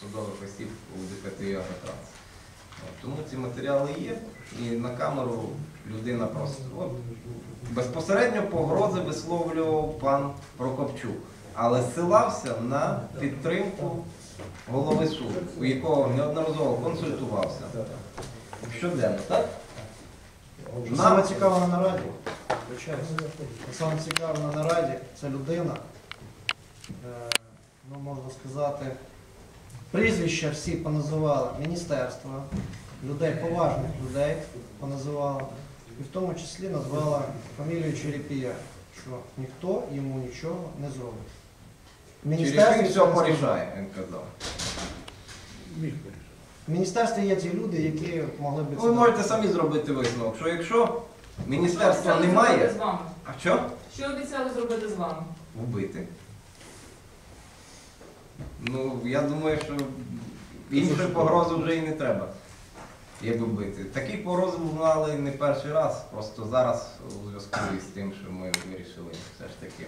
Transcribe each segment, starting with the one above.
посадових осіб у ДПТІ «Агротранс». Тому ці матеріали є, і на камеру людина просто от, безпосередньо погрози висловлював пан Прокопчук, але ссилався на підтримку голови суду, у якого неодноразово консультувався. Щоденно, так? Що Саме цікаве на нараді, саме цікаве на нараді, це людина, е, ну можна сказати, прізвища всі поназивали міністерства, людей, поважних людей поназивала, і в тому числі назвала фамілію Черепія, що ніхто йому нічого не зробить. В міністерстві все це порішає, він казав. В міністерстві є ті люди, які могли б Ви можете самі зробити висновок, що якщо міністерства Що обіцяли немає, зробити з вами? а що? Що обіцяли зробити з вами? Вбити. Ну, я думаю, що іншої погрози вже і не треба. Як вбити. Такі погрози лунали не перший раз, просто зараз у зв'язку із тим, що ми вирішили все ж таки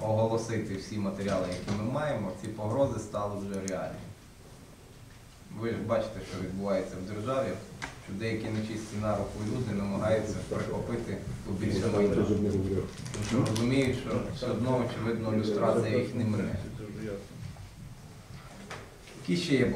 оголосити всі матеріали, які ми маємо, ці погрози стали вже реальні. Ви ж бачите, що відбувається в державі, що деякі нечисті на руку люди намагаються прихопити побільше майна. Тому що розуміють, що все одно, очевидно, люстрація їх не мине. Які ще є